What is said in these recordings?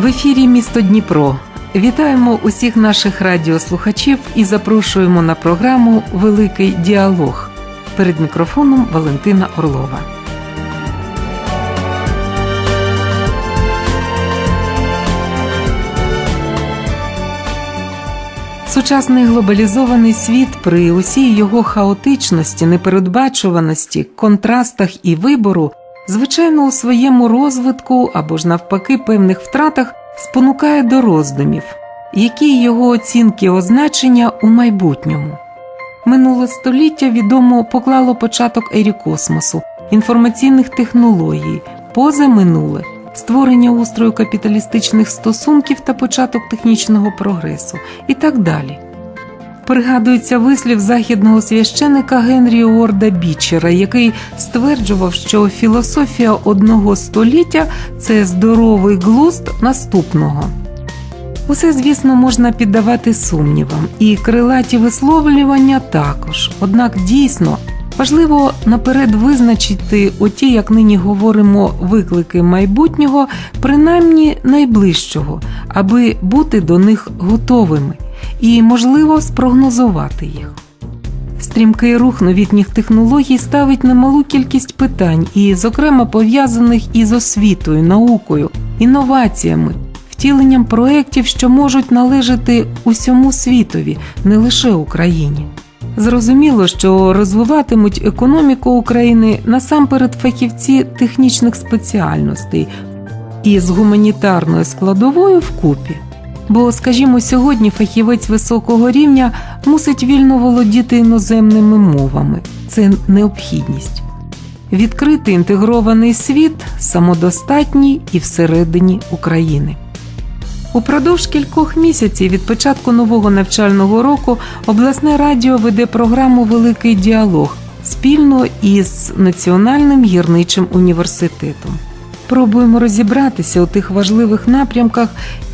В ефірі місто Дніпро. Вітаємо усіх наших радіослухачів і запрошуємо на програму Великий діалог. Перед мікрофоном Валентина Орлова. Сучасний глобалізований світ при усій його хаотичності, непередбачуваності, контрастах і вибору, звичайно, у своєму розвитку або ж навпаки певних втратах спонукає до роздумів, які його оцінки означення у майбутньому. Минуле століття відомо поклало початок ері космосу, інформаційних технологій, поза минуле, створення устрою капіталістичних стосунків та початок технічного прогресу і так далі. Пригадується вислів західного священика Генрі Уорда Бічера, який стверджував, що філософія одного століття це здоровий глузд наступного. Усе, звісно, можна піддавати сумнівам, і крилаті висловлювання також. Однак дійсно важливо наперед визначити оті, як нині говоримо, виклики майбутнього, принаймні найближчого, аби бути до них готовими і, можливо, спрогнозувати їх. Стрімкий рух новітніх технологій ставить немалу кількість питань, і, зокрема, пов'язаних із освітою, наукою, інноваціями, втіленням проєктів, що можуть належати усьому світові, не лише Україні. Зрозуміло, що розвиватимуть економіку України насамперед фахівці технічних спеціальностей і з гуманітарною складовою вкупі. Бо, скажімо, сьогодні фахівець високого рівня мусить вільно володіти іноземними мовами це необхідність. Відкритий інтегрований світ самодостатній і всередині України. Упродовж кількох місяців від початку нового навчального року обласне радіо веде програму Великий діалог спільно із Національним гірничим університетом. Пробуємо розібратися у тих важливих напрямках,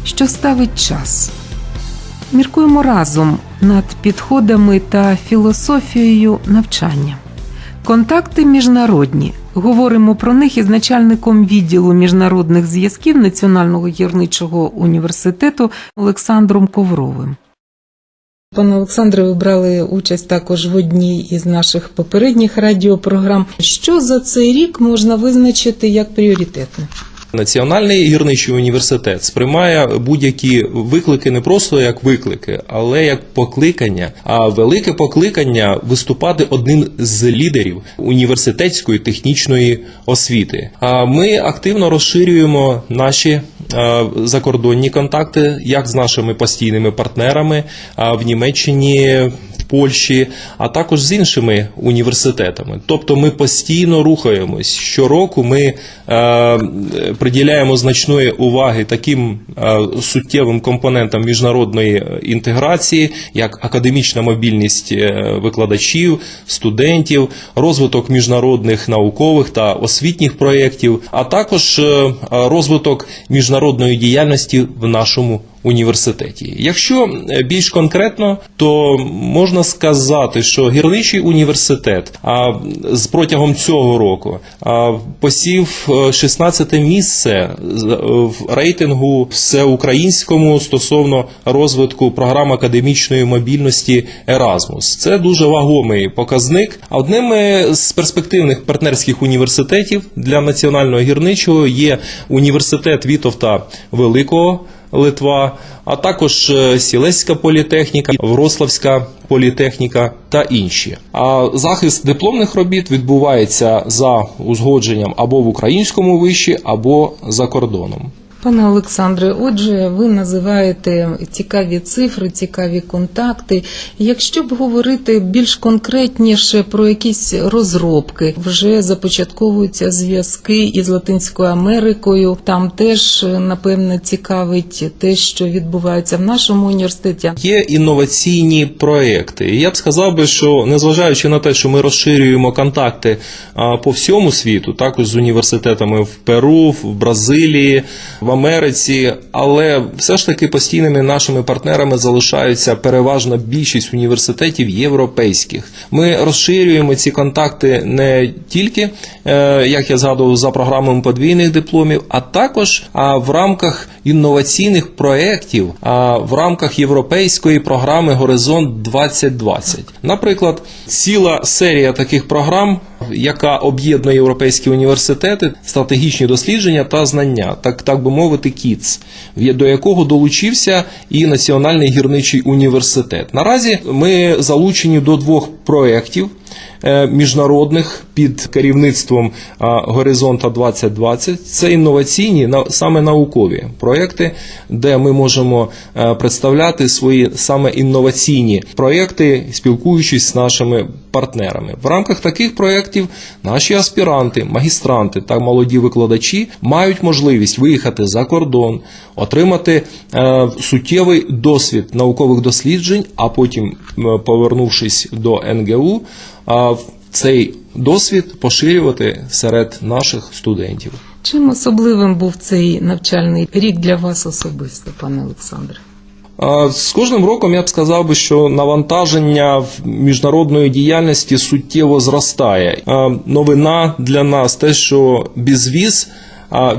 що ставить час. Міркуємо разом над підходами та філософією навчання. Контакти міжнародні. Говоримо про них із начальником відділу міжнародних зв'язків Національного гірничого університету Олександром Ковровим. Пане Олександре, ви брали участь також в одній із наших попередніх радіопрограм. Що за цей рік можна визначити як пріоритетне? Національний гірничий університет сприймає будь-які виклики не просто як виклики, але як покликання. А велике покликання виступати одним з лідерів університетської технічної освіти. А ми активно розширюємо наші е, закордонні контакти як з нашими постійними партнерами в Німеччині. Польщі, а також з іншими університетами. Тобто ми постійно рухаємось. Щороку ми е, приділяємо значної уваги таким е, суттєвим компонентам міжнародної інтеграції, як академічна мобільність е, викладачів, студентів, розвиток міжнародних наукових та освітніх проєктів, а також е, розвиток міжнародної діяльності в нашому університеті. Якщо е, більш конкретно, то можна сказати, що гірничий університет а з протягом цього року а, посів 16 місце з- в рейтингу всеукраїнському стосовно розвитку програм академічної мобільності Erasmus. Це дуже вагомий показник. Одним е, з перспективних партнерських університетів для національного гірничого є університет Вітовта Великого. Литва, а також е, Сілеська політехніка, Врославська політехніка та інші. А захист дипломних робіт відбувається за узгодженням або в українському виші, або за кордоном. Пане Олександре, отже, ви називаєте цікаві цифри, цікаві контакти. Якщо б говорити більш конкретніше про якісь розробки, вже започатковуються зв'язки із Латинською Америкою. Там теж напевне цікавить те, що відбувається в нашому університеті. Є інноваційні проекти. Я б сказав би, що незважаючи на те, що ми розширюємо контакти по всьому світу, також з університетами в Перу, в Бразилії, в Америці, але все ж таки постійними нашими партнерами залишаються переважна більшість університетів європейських. Ми розширюємо ці контакти не тільки, е, як я згадував, за програмами подвійних дипломів, а також в рамках інноваційних проєктів в рамках європейської програми Горизонт 2020. Наприклад, ціла серія таких програм, яка об'єднує європейські університети, стратегічні дослідження та знання, так, так би мовити, КІЦ, до якого долучився і Національний гірничий університет. Наразі ми залучені до двох проєктів міжнародних під керівництвом Горизонта 2020. Це інноваційні саме наукові проєкти, де ми можемо е, представляти свої саме інноваційні проєкти, спілкуючись з нашими партнерами. В рамках таких проєктів наші аспіранти, магістранти та молоді викладачі мають можливість виїхати за кордон, отримати е, суттєвий досвід наукових досліджень, а потім, е, повернувшись до НГУ, цей досвід поширювати серед наших студентів. Чим особливим був цей навчальний рік для вас особисто, пане Олександре? З кожним роком я б сказав би, що навантаження в міжнародної діяльності суттєво зростає. Новина для нас те, що безвіз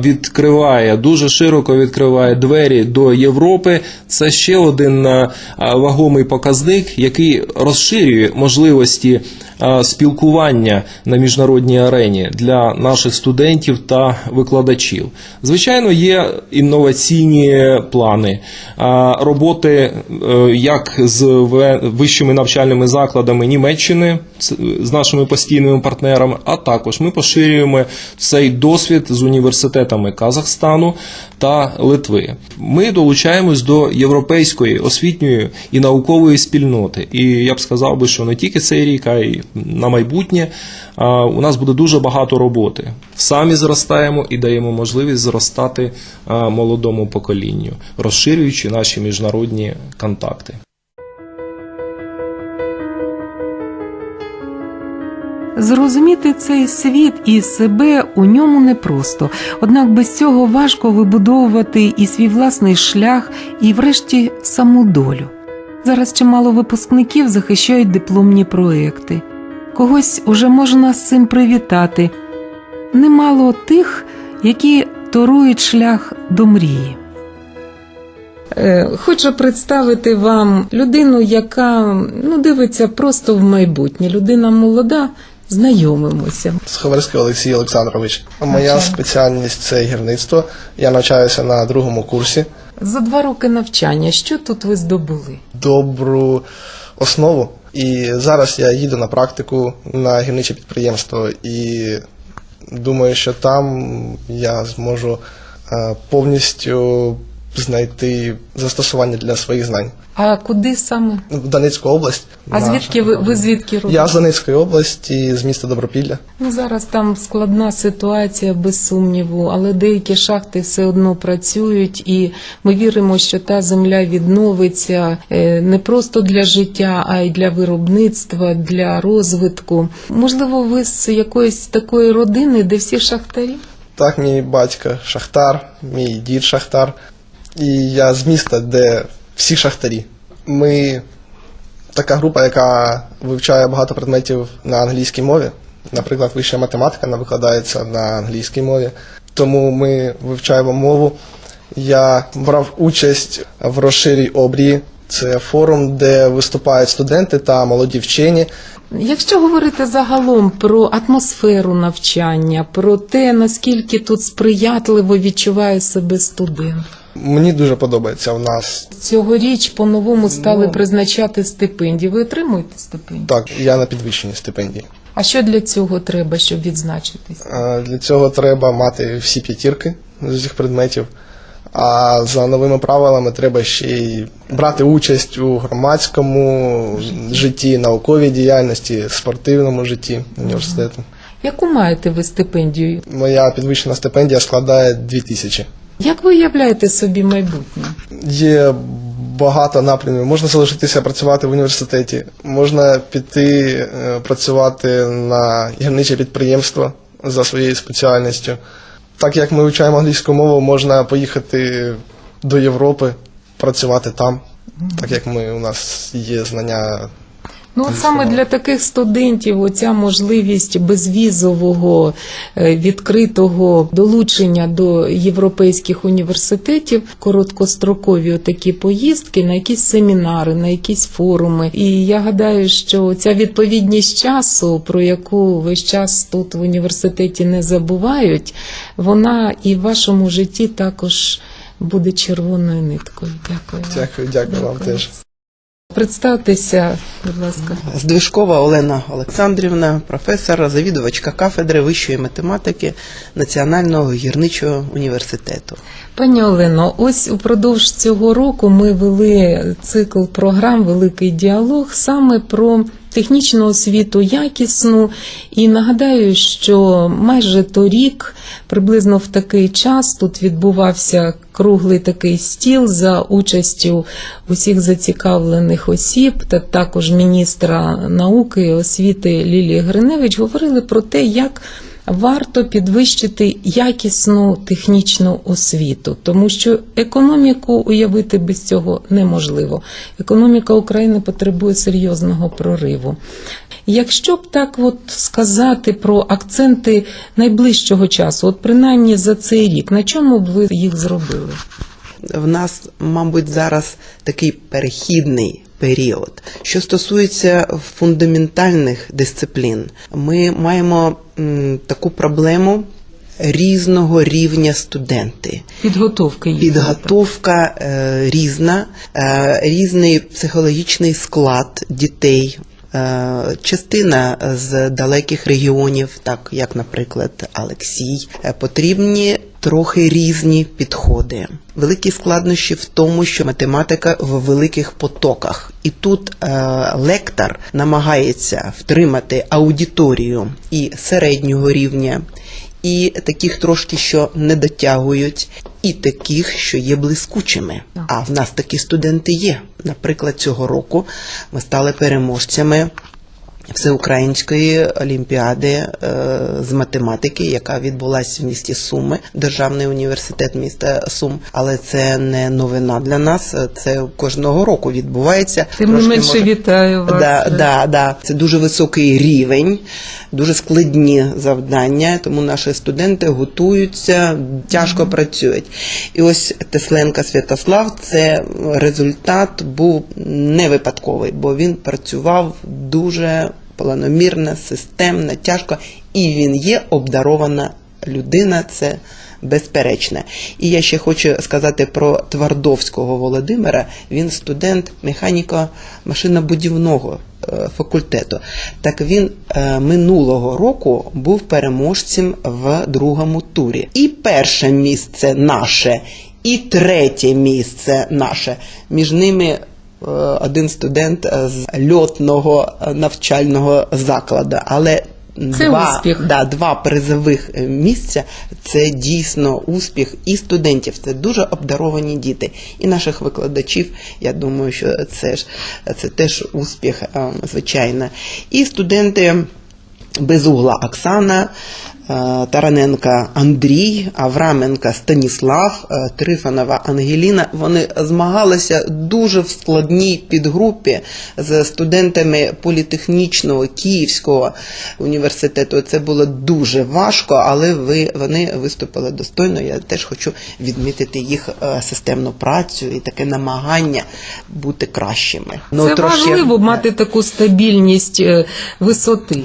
відкриває дуже широко відкриває двері до Європи. Це ще один вагомий показник, який розширює можливості спілкування на міжнародній арені для наших студентів та викладачів. Звичайно, є інноваційні плани роботи е, як з вищими навчальними закладами Німеччини з- нашими постійними партнерами, а також ми поширюємо цей досвід з університетами Казахстану та Литви. Ми долучаємось до європейської освітньої і наукової спільноти. І я б сказав би, що не тільки цей рік, а й на майбутнє у нас буде дуже багато роботи. Самі зростаємо і даємо можливість зростати молодому поколінню, розширюючи наші міжнародні контакти. Зрозуміти цей світ і себе у ньому непросто, однак без цього важко вибудовувати і свій власний шлях, і, врешті, саму долю. Зараз чимало випускників захищають дипломні проекти. Когось уже можна з цим привітати. Немало тих, які торують шлях до мрії. Е, Хочу представити вам людину, яка ну, дивиться просто в майбутнє. Людина молода, знайомимося. Сховерський Олексій Олександрович. Моя Навчання. спеціальність це гірництво. Я навчаюся на другому курсі. За два роки навчання, що тут ви здобули? Добру основу. І зараз я їду на практику на гірниче підприємство і думаю, що там я зможу е, повністю знайти застосування для своїх знань. А куди саме? В Донецьку область. А наша. звідки ви, ви звідки родом? Я з Донецької області, з міста Добропілля. Ну зараз там складна ситуація, без сумніву, але деякі шахти все одно працюють, і ми віримо, що та земля відновиться е, не просто для життя, а й для виробництва, для розвитку. Можливо, ви з якоїсь такої родини, де всі шахтарі? Так, мій батько шахтар, мій дід шахтар. І я з міста, де всі шахтарі. Ми така група, яка вивчає багато предметів на англійській мові. Наприклад, вища математика вона викладається на англійській мові. Тому ми вивчаємо мову. Я брав участь в розширій обрії. Це форум, де виступають студенти та молоді вчені. Якщо говорити загалом про атмосферу навчання, про те, наскільки тут сприятливо відчуває себе студент. Мені дуже подобається у нас. Цьогоріч по-новому стали призначати стипендії. Ви отримуєте стипендію? Так, я на підвищенні стипендії. А що для цього треба, щоб відзначитись? Е, Для цього треба мати всі п'ятірки з усіх предметів. А за новими правилами треба ще й брати участь у громадському житті, науковій діяльності, спортивному житті університету. Яку маєте ви стипендію? Моя підвищена стипендія складає 2000. Як ви уявляєте собі майбутнє? Є багато напрямів. Можна залишитися працювати в університеті, можна піти е, працювати на гірниче підприємство за своєю спеціальністю. Так як ми вивчаємо англійську мову, можна поїхати до Європи, працювати там, так як ми у нас є знання Ну, от саме для таких студентів оця можливість безвізового е, відкритого долучення до європейських університетів, короткострокові такі поїздки на якісь семінари, на якісь форуми. І я гадаю, що ця відповідність часу, про яку весь час тут в університеті не забувають, вона і в вашому житті також буде червоною ниткою. Дякую. вам. Дякую, дякую вам теж. Представтеся, будь ласка. Здвижкова Олена Олександрівна, професор, завідувачка кафедри вищої математики Національного гірничого університету. Пані Олено, ось упродовж цього року ми вели цикл програм Великий діалог саме про технічну освіту якісну. І нагадаю, що майже торік, приблизно в такий час, тут відбувався круглий такий стіл за участю усіх зацікавлених осіб, та також міністра науки і освіти Лілії Гриневич, говорили про те, як варто підвищити якісну технічну освіту, тому що економіку уявити без цього неможливо. Економіка України потребує серйозного прориву. Якщо б так от сказати про акценти найближчого часу, от принаймні за цей рік, на чому б ви їх зробили? В нас, мабуть, зараз такий перехідний період. Що стосується фундаментальних дисциплін, ми маємо таку проблему різного рівня студенти. Підготовки їх. Підготовка е, різна, е, різний психологічний склад дітей. Е, Частина з далеких регіонів, так як, наприклад, Олексій, е, потрібні трохи різні підходи. Великі складнощі в тому, що математика в великих потоках, і тут е, лектор намагається втримати аудиторію і середнього рівня, і таких трошки, що не дотягують, і таких, що є блискучими. А в нас такі студенти є. Наприклад, цього року ми стали переможцями. Всеукраїнської олімпіади е, з математики, яка відбулася в місті Суми, Державний університет міста Сум. Але це не новина для нас. Це кожного року відбувається. Тим не менше може, вітаю вас. Да, да, да. Це дуже високий рівень, дуже складні завдання, тому наші студенти готуються, тяжко працюють. І ось Тесленка Святослав, це результат був не випадковий, бо він працював дуже планомірно, системно, тяжко, і він є обдарована людина. Це безперечне. І я ще хочу сказати про Твардовського Володимира. Він студент механіко-машинобудівного е, факультету. Так він е, минулого року був переможцем в другому турі. І перше місце наше, і третє місце наше. Між ними один студент е, з льотного е, навчального закладу. Але Це два, успіх. Да, два призових е, місця це дійсно успіх і студентів. Це дуже обдаровані діти, і наших викладачів. Я думаю, що це ж це теж успіх, е, звичайно. І студенти Безугла Оксана. Е, Тараненка Андрій, Авраменка Станіслав, е, Трифонова Ангеліна. Вони змагалися дуже в складній підгрупі з студентами політехнічного Київського університету. Це було дуже важко, але ви вони виступили достойно. Я теж хочу відмітити їх е, системну працю і таке намагання бути кращими. Це важливо мати таку стабільність висоти.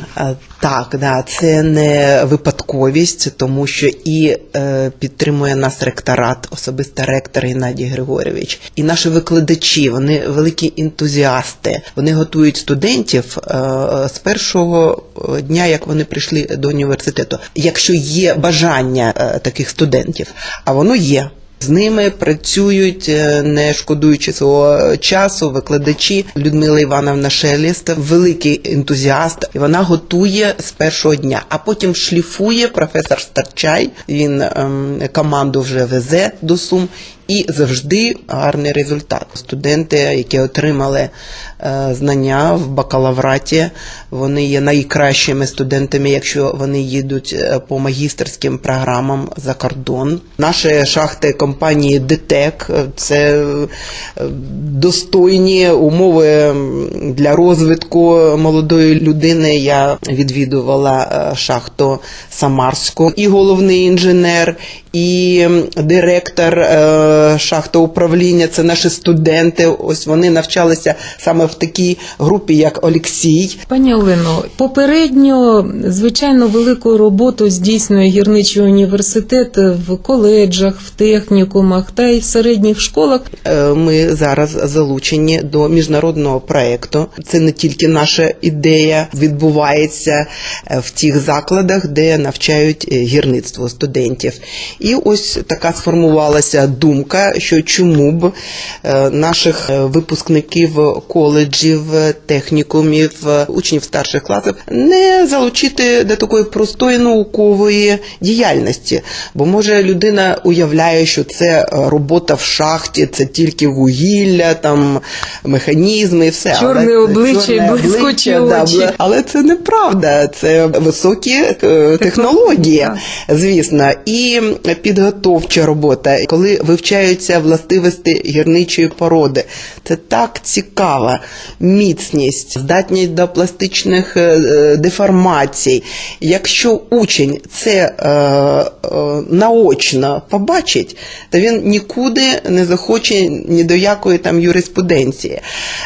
Так, да, це не випадковість, тому що і е, підтримує нас ректорат, особисто ректор Геннадій Григорьович, і наші викладачі, вони великі ентузіасти. Вони готують студентів е, з першого е, дня, як вони прийшли до університету. Якщо є бажання е, таких студентів, а воно є. З ними працюють, е, не шкодуючи свого часу, викладачі Людмила Івановна Шеліст, великий ентузіаст, і вона готує з першого дня, а потім шліфує професор Старчай. Він ем, команду вже везе до Сум. І завжди гарний результат. Студенти, які отримали е, знання в бакалавраті, вони є найкращими студентами, якщо вони їдуть е, по магістерським програмам за кордон. Наші шахти компанії ДТЕК це е, достойні умови для розвитку молодої людини. Я відвідувала шахту Самарську і головний інженер, і директор е, шахти управління. Це наші студенти. Ось вони навчалися саме в такій групі, як Олексій. Пані Олено, попередньо, звичайно, велику роботу здійснює гірничий університет в коледжах, в технікумах та й в середніх школах. Е, Ми зараз залучені до міжнародного проекту. Це не тільки наша ідея, відбувається е, в тих закладах, де навчають гірництво студентів. І ось така сформувалася думка, що чому б е, наших е, випускників коледжів, технікумів, е, учнів старших класів не залучити до такої простої наукової діяльності. Бо може людина уявляє, що це робота в шахті, це тільки вугілля, там механізми і все. Чорне Але- обличчя чорне блискучі обличчя, да, очі. але це неправда. Це високі технології, звісно, і підготовча робота, коли вивчаються властивості гірничої породи. Це так цікаво. Міцність, здатність до пластичних е, деформацій. Якщо учень це е, е, наочно побачить, то він нікуди не захоче ні до якої там юриспруденції.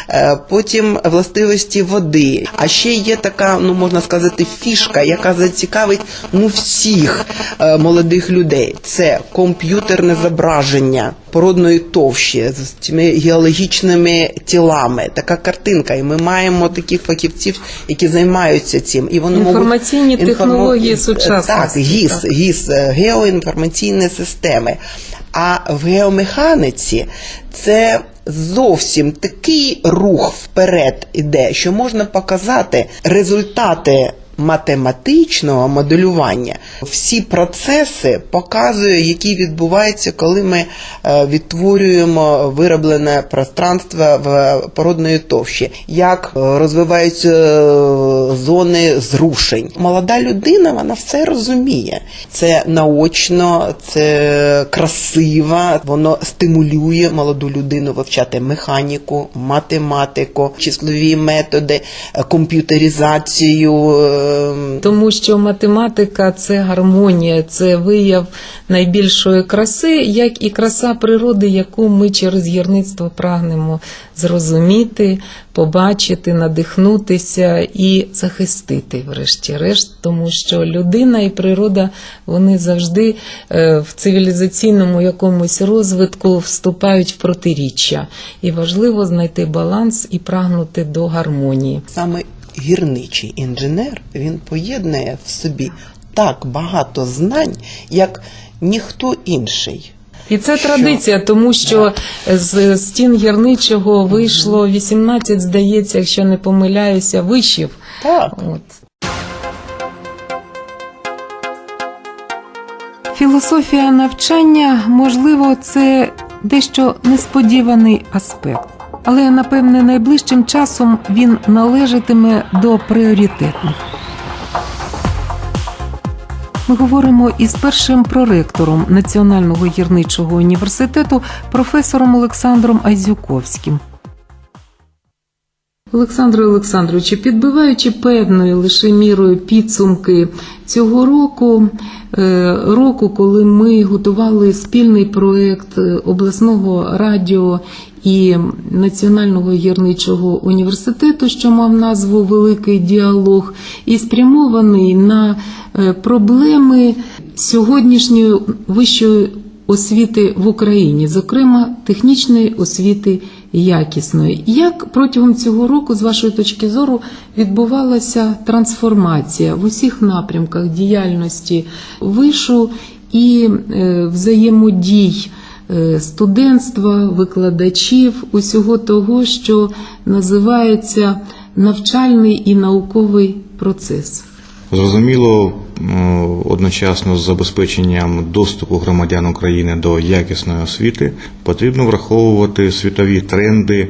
Е, Потім властивості води. А ще є така, ну можна сказати, фішка, яка зацікавить ну всіх е, молодих людей. Це комп'ютерне зображення породної товщі з цими геологічними тілами. Така картинка. І ми маємо таких фахівців, які займаються цим. І вони Інформаційні можуть технології інформ- сучасності, Так, ГІС, так. ГІС, геоінформаційні системи. А в геомеханіці це зовсім такий рух вперед іде, що можна показати результати математичного моделювання. Всі процеси показує, які відбуваються, коли ми е, відтворюємо вироблене пространство в породної товщі, як е, розвиваються е, зони зрушень. Молода людина, вона все розуміє. Це наочно, це красиво, воно стимулює молоду людину вивчати механіку, математику, числові методи, комп'ютеризацію. Е, Тому що математика це гармонія, це вияв найбільшої краси, як і краса природи, яку ми через гірництво прагнемо зрозуміти, побачити, надихнутися і захистити, врешті-решт, тому що людина і природа вони завжди е, в цивілізаційному якомусь розвитку вступають в протиріччя. І важливо знайти баланс і прагнути до гармонії. Саме гірничий інженер він поєднує в собі так багато знань, як ніхто інший. І це Що? традиція, тому що з стін гірничого вийшло 18, здається, якщо не помиляюся, вишів. Так. От. Філософія навчання, можливо, це дещо несподіваний аспект. Але, напевне, найближчим часом він належатиме до пріоритетних. Ми говоримо із першим проректором Національного гірничого університету професором Олександром Айзюковським. Олександре Олександровичу, підбиваючи певною лише мірою підсумки цього року, е, року, коли ми готували спільний проект е, обласного радіо і Національного гірничого університету, що мав назву Великий діалог, і спрямований на е, проблеми сьогоднішньої вищої освіти в Україні, зокрема технічної освіти якісної. Як протягом цього року, з вашої точки зору, відбувалася трансформація в усіх напрямках діяльності вишу і е, взаємодій е, студентства, викладачів, усього того, що називається навчальний і науковий процес? Зрозуміло, одночасно з забезпеченням доступу громадян України до якісної освіти потрібно враховувати світові тренди,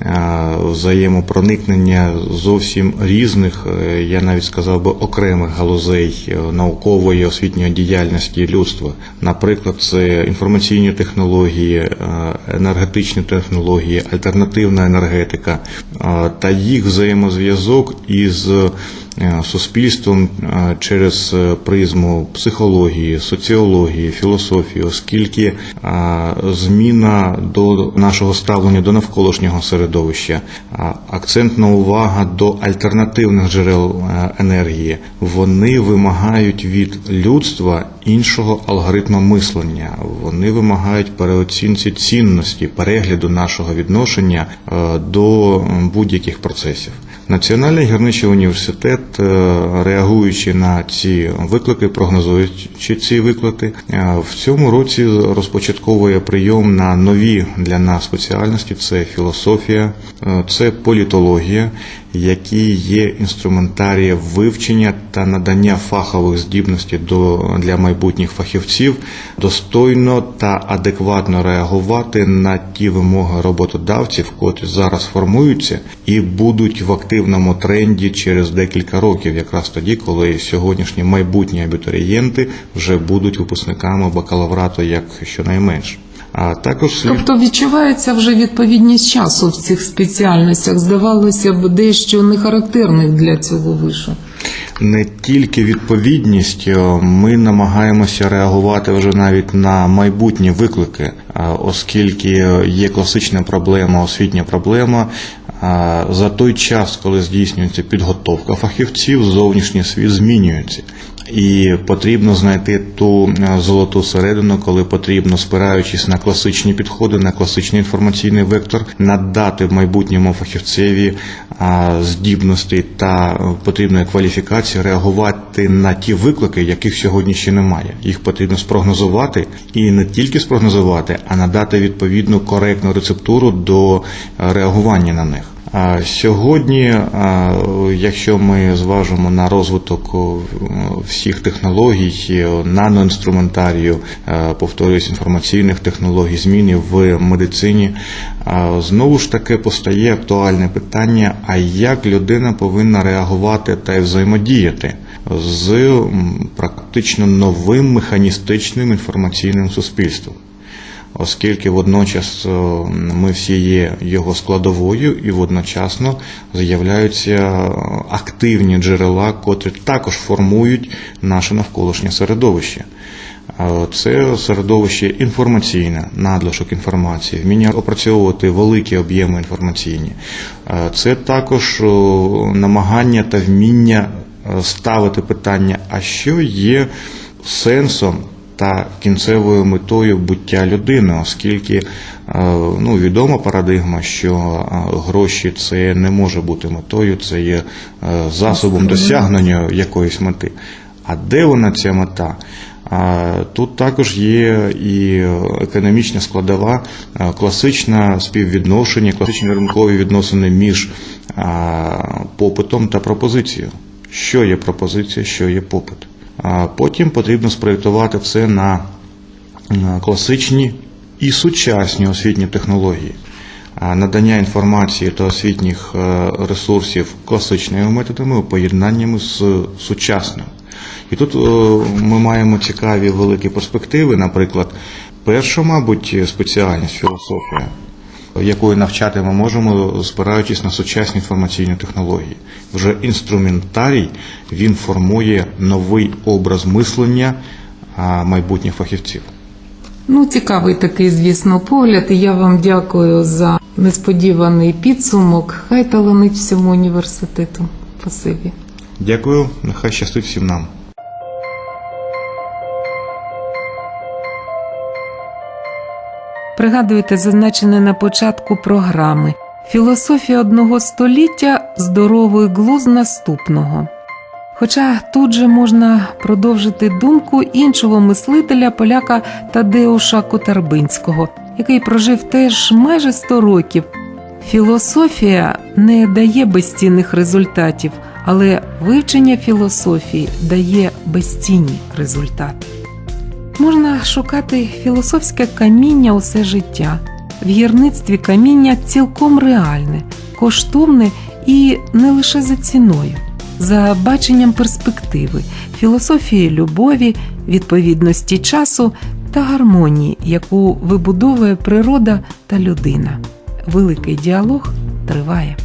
е, взаємопроникнення зовсім різних, е, я навіть сказав би окремих галузей е, наукової освітньої діяльності людства. Наприклад, це інформаційні технології, е, енергетичні технології, альтернативна енергетика е, та їх взаємозв'язок із е, суспільством е, е, призму психології, соціології, філософії, оскільки е, зміна до нашого ставлення до навколишнього середовища, е, акцентна увага до альтернативних джерел енергії, вони вимагають від людства іншого алгоритму мислення. Вони вимагають переоцінці цінності, перегляду нашого відношення до будь-яких процесів. Національний гірничий університет, е, реагуючи на ці виклики, прогнозуючи ці виклики, е, в цьому році розпочатковує прийом на нові для нас спеціальності: це філософія, е, це політологія, які є інструментарієм вивчення та надання фахових здібностей до для майбутніх фахівців, достойно та адекватно реагувати на ті вимоги роботодавців, котрі зараз формуються і будуть в активному тренді через декілька років, якраз тоді, коли сьогоднішні майбутні абітурієнти вже будуть випускниками бакалаврату, як щонайменш. А також слід Тобто відчувається вже відповідність часу в цих спеціальностях, здавалося б, дещо не характерних для цього вишу. не тільки відповідність, е, ми намагаємося реагувати вже навіть на майбутні виклики, е, оскільки є класична проблема, освітня проблема. е, За той час, коли здійснюється підготовка фахівців, зовнішній світ змінюється. І потрібно знайти ту е, золоту середину, коли потрібно, спираючись на класичні підходи, на класичний інформаційний вектор, надати в майбутньому фахівцеві а, здібностей та е, потрібної кваліфікації реагувати на ті виклики, яких сьогодні ще немає. Їх потрібно спрогнозувати і не тільки спрогнозувати, а надати відповідну коректну рецептуру до е, реагування на них. Сьогодні, якщо ми зважимо на розвиток всіх технологій, наноінструментарію, е, повторюсь, інформаційних технологій, зміни в медицині, знову ж таки постає актуальне питання: а як людина повинна реагувати та взаємодіяти з практично новим механістичним інформаційним суспільством? Оскільки водночас е, ми всі є його складовою і водночасно з'являються активні джерела, котрі також формують наше навколишнє середовище. Е, Це середовище інформаційне, надлишок інформації, вміння опрацьовувати великі об'єми інформаційні. Е, Це також намагання та вміння е, ставити питання, а що є сенсом та кінцевою метою буття людини, оскільки е, ну, відома парадигма, що е, гроші це не може бути метою, це є е, засобом досягнення якоїсь мети. А де вона ця мета? Тут також є і економічна складова, класичне співвідношення, класичні ринкові відносини між попитом та пропозицією. Що є пропозиція, що є попит. Потім потрібно спроєктувати на на класичні і сучасні освітні технології. Надання інформації та освітніх е, ресурсів класичними методами поєднаннями з сучасним. І тут е, ми маємо цікаві великі перспективи. Наприклад, перша, мабуть, спеціальність філософія, якої навчати ми можемо, спираючись на сучасні інформаційні технології. Вже інструментарій він формує новий образ мислення майбутніх фахівців. Ну, цікавий такий, звісно, погляд, і я вам дякую за несподіваний підсумок. Хай таланить всьому університету. Спасибі. Дякую, нехай щастить всім нам. Пригадуйте зазначене на початку програми Філософія одного століття здоровий глуз наступного. Хоча тут же можна продовжити думку іншого мислителя поляка Тадеуша Котарбинського, який прожив теж майже 100 років. Філософія не дає безцінних результатів, але вивчення філософії дає безцінні результати. Можна шукати філософське каміння усе життя. В гірництві каміння цілком реальне, коштовне і не лише за ціною, за баченням перспективи, філософії любові, відповідності часу та гармонії, яку вибудовує природа та людина. Великий діалог триває.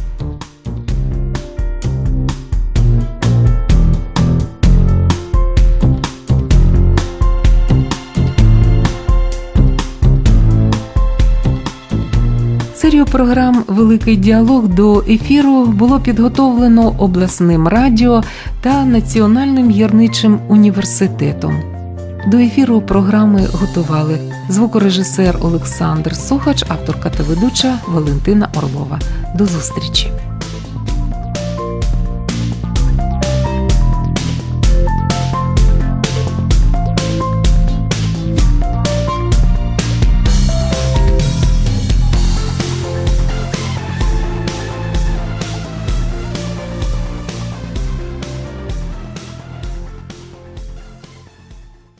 Серію програм Великий діалог до ефіру було підготовлено обласним радіо та Національним гірничим університетом. До ефіру програми готували звукорежисер Олександр Сухач, авторка та ведуча Валентина Орлова. До зустрічі!